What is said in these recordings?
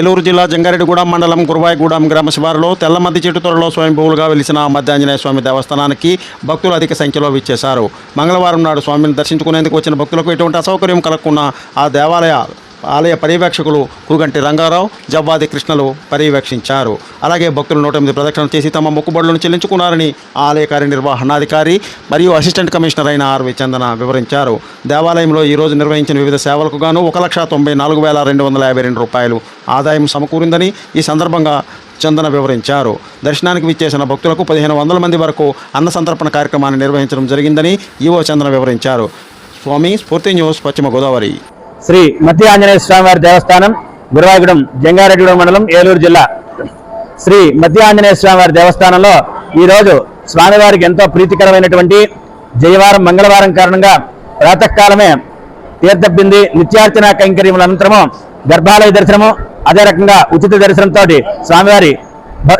ఏలూరు జిల్లా జంగారెడ్డిగూడెం మండలం గురువాయిగూడెం గ్రామ శివారులో తెల్లమద్ది చెట్టు త్వరలో స్వయంభూవులుగా వెలిసిన మధ్య ఆంజనేయ స్వామి దేవస్థానానికి భక్తులు అధిక సంఖ్యలో విచ్చేశారు. మంగళవారం నాడు స్వామిని దర్శించుకునేందుకు వచ్చిన భక్తులకు ఎటువంటి అసౌకర్యం కలగకుండా ఆ దేవాలయ ఆలయ పర్యవేక్షకులు కురుగంటి రంగారావు జవ్వాది కృష్ణలు పర్యవేక్షించారు. అలాగే భక్తులు నూట ఎనిమిది ప్రదక్షిణలు చేసి తమ మొక్కుబడులను చెల్లించుకున్నారని ఆలయ కార్యనిర్వహణాధికారి మరియు అసిస్టెంట్ కమిషనర్ అయిన ఆర్వి చందన వివరించారు. దేవాలయంలో ఈరోజు నిర్వహించిన వివిధ సేవలకు గాను ఒక లక్ష తొంభై నాలుగు వేల రెండు వందల యాభై రెండు రూపాయలు ఆదాయం సమకూరిందని ఈ సందర్భంగా చందన వివరించారు. దర్శనానికి విచ్చేసిన భక్తులకు పదిహేను వందల మంది వరకు అన్న సంతర్పణ కార్యక్రమాన్ని నిర్వహించడం జరిగిందని ఈవో చందన వివరించారు. స్వామి స్ఫూర్తి న్యూస్ పశ్చిమ గోదావరి. శ్రీ మధ్య ఆంజనేయ స్వామివారి దేవస్థానం గురువాగూడెం జంగారెడ్డిగూడెం మండలం ఏలూరు జిల్లా. శ్రీ మధ్య ఆంజనేయ స్వామివారి దేవస్థానంలో ఈరోజు స్వామివారికి ఎంతో ప్రీతికరమైనటువంటి జయవారం మంగళవారం కారణంగా ప్రాతకాలమే తీర్థబ్బింది నిత్యార్చన కైంకర్యముల అనంతరము గర్భాలయ దర్శనము అదే రకంగా ఉచిత దర్శనంతో స్వామివారి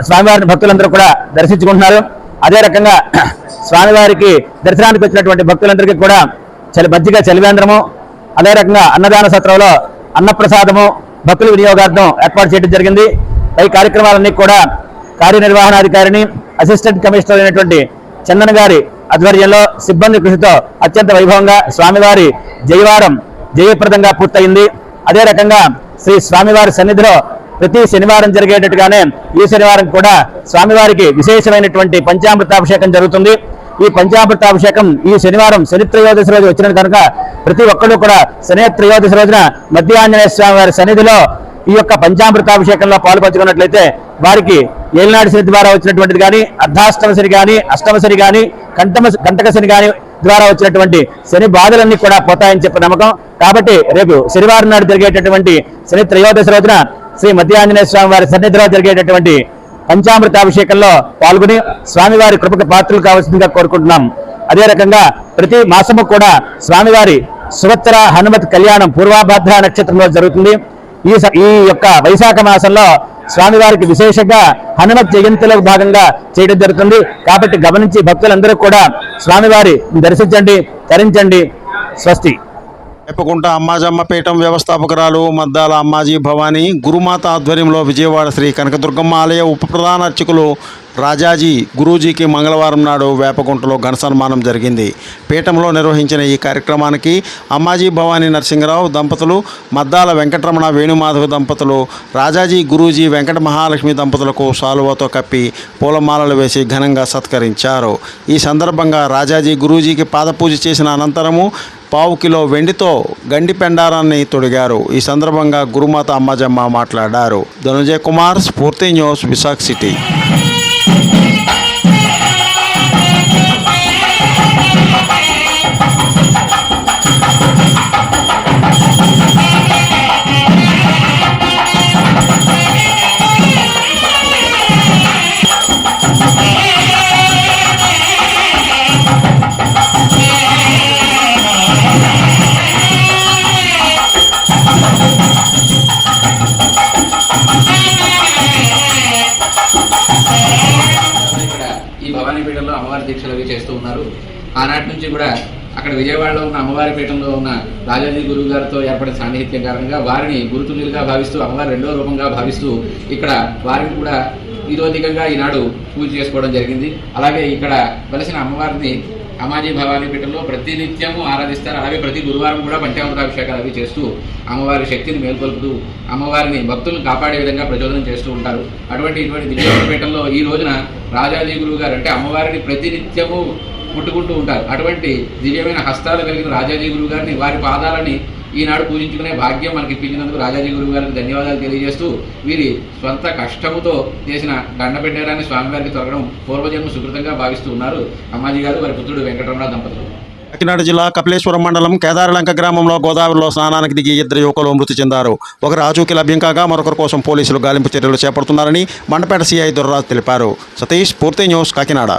స్వామివారిని భక్తులందరూ కూడా దర్శించుకుంటున్నారు. అదే రకంగా స్వామివారికి దర్శనానికి వచ్చినటువంటి భక్తులందరికీ కూడా చలి మజ్జిగ చలివేంద్రము అదే రకంగా అన్నదాన సత్రంలో అన్నప్రసాదము భక్తుల వినియోగార్థం ఏర్పాటు చేయడం జరిగింది. ఈ కార్యక్రమాలన్నీ కూడా కార్యనిర్వహణాధికారిని అసిస్టెంట్ కమిషనర్ అయినటువంటి చందన్ గారి ఆధ్వర్యంలో సిబ్బంది కృషితో అత్యంత వైభవంగా స్వామివారి జయవారం జయప్రదంగా పూర్తయింది. అదే రకంగా శ్రీ స్వామివారి సన్నిధిలో ప్రతి శనివారం జరిగేటట్టుగానే ఈ శనివారం కూడా స్వామివారికి విశేషమైనటువంటి పంచామృతాభిషేకం జరుగుతుంది. ఈ పంచామృతాభిషేకం ఈ శనివారం శని త్రయోదశి రోజు వచ్చిన కనుక ప్రతి ఒక్కరూ కూడా శని త్రయోదశి రోజున మధ్యాంజనేయ స్వామి వారి సన్నిధిలో ఈ యొక్క పంచామృతాభిషేకంలో పాలు పంచుకున్నట్లయితే వారికి ఏలినాడు శని ద్వారా వచ్చినటువంటిది కానీ అర్ధాష్టమ శని కానీ అష్టమ శని కానీ కంటమ కంటక శని కానీ ద్వారా వచ్చినటువంటి శని బాధలన్నీ కూడా పోతాయని చెప్పి నమ్మకం. కాబట్టి రేపు శనివారం నాడు జరిగేటటువంటి శని త్రయోదశి రోజున శ్రీ మధ్యాంజనేయ స్వామి వారి సన్నిధిలో జరిగేటటువంటి పంచామృతాభిషేకంలో పాల్గొని స్వామివారి కృపకు పాత్రలు కావాల్సిందిగా కోరుకుంటున్నాం. అదే రకంగా ప్రతి మాసము కూడా స్వామివారి సువత్సర హనుమత్ కళ్యాణం పూర్వాభద్ర నక్షత్రంలో జరుగుతుంది. ఈ ఈ యొక్క వైశాఖ మాసంలో స్వామివారికి విశేషంగా హనుమత్ జయంతిలో భాగంగా చేయడం జరుగుతుంది. కాబట్టి గమనించి భక్తులందరూ కూడా స్వామివారి దర్శించండి తరించండి. స్వస్తి. ఎప్పకుంట అమ్మాజమ్మ పీఠం వ్యవస్థాపకురాలు మద్దాల అమ్మాజీ భవానీ గురుమాత ఆధ్వర్యంలో విజయవాడ శ్రీ కనకదుర్గమ్మ ఆలయ ఉప ప్రధాన అర్చకులు రాజాజీ గురూజీకి మంగళవారం నాడు వేపకుంటలో ఘన సన్మానం జరిగింది. పీఠంలో నిర్వహించిన ఈ కార్యక్రమానికి అమ్మాజీ భవానీ నరసింహరావు దంపతులు మద్దాల వెంకటరమణ వేణుమాధవ దంపతులు రాజాజీ గురూజీ వెంకట మహాలక్ష్మి దంపతులకు సాలువతో కప్పి పూలమాలలు వేసి ఘనంగా సత్కరించారు. ఈ సందర్భంగా రాజాజీ గురూజీకి పాదపూజ చేసిన అనంతరము పావు కిలో వెండితో గండి పెండారాన్ని తొడిగారు. ఈ సందర్భంగా గురుమాత అమ్మజమ్మ మాట్లాడారు. ధనుజయ్ కుమార్ స్ఫూర్తి న్యూస్ విశాఖ సిటీ. దీక్షలు అవి చేస్తూ ఉన్నారు. ఆనాటి నుంచి కూడా అక్కడ విజయవాడలో ఉన్న అమ్మవారి పీఠంలో ఉన్న రాజాజీ గురువు గారితో ఏర్పడిన సాన్నిహిత్యం కారణంగా వారిని గురుతుల్యులుగా భావిస్తూ అమ్మవారి రెండో రూపంగా భావిస్తూ ఇక్కడ వారిని కూడా ఇదోధికంగా ఈనాడు పూజ చేసుకోవడం జరిగింది. అలాగే ఇక్కడ వెలసిన అమ్మవారిని అమాజీ భవానీ పీఠంలో ప్రతినిత్యము ఆరాధిస్తారు. అలాగే ప్రతి గురువారం కూడా పంచామృతాభిషేకాలు అవి చేస్తూ అమ్మవారి శక్తిని మేల్కొల్పుతూ అమ్మవారిని భక్తులను కాపాడే విధంగా ప్రచోదనం చేస్తూ ఉంటారు. అటువంటి ఇటువంటి దివ్య పీఠంలో ఈ రోజున రాజాజీ గురువు గారు అంటే అమ్మవారిని ప్రతినిత్యము ముట్టుకుంటూ ఉంటారు. అటువంటి దివ్యమైన హస్తాలు కలిగిన రాజాజీ గురువు గారిని వారి పాదాలని ఈనాడు పూజించుకునే భాగ్యం మనకి ఇప్పించినందుకు రాజాజీ గురువు గారికి ధన్యవాదాలు తెలియజేస్తూ వీరి స్వంత కష్టముతో చేసిన దండపెట్టేరాన్ని స్వామివారికి తొలగడం పూర్వజన్మ సుకృతంగా భావిస్తూ ఉన్నారు అమ్మాజీ గారు వారి పుత్రుడు వెంకటరమణ దంపతులు. కాకినాడ జిల్లా కపిలేశ్వరం మండలం కేదారలంక గ్రామంలో గోదావరిలో స్నానానికి దిగి ఇద్దరు యువకులు మృతి చెందారు. ఒకరు ఆచూకీ లభ్యం కాగా మరొకరి కోసం పోలీసులు గాలింపు చర్యలు చేపడుతున్నారని మండపేట సిఐ దుర్రాజ్ తెలిపారు. సతీష్ పూర్తి న్యూస్ కాకినాడ.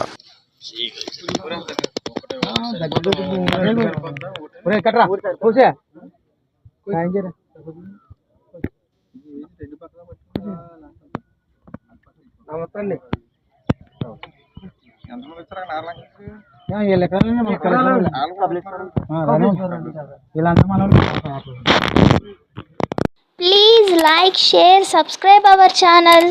వీళ్ళంతా మనం Please like, share, subscribe our channel.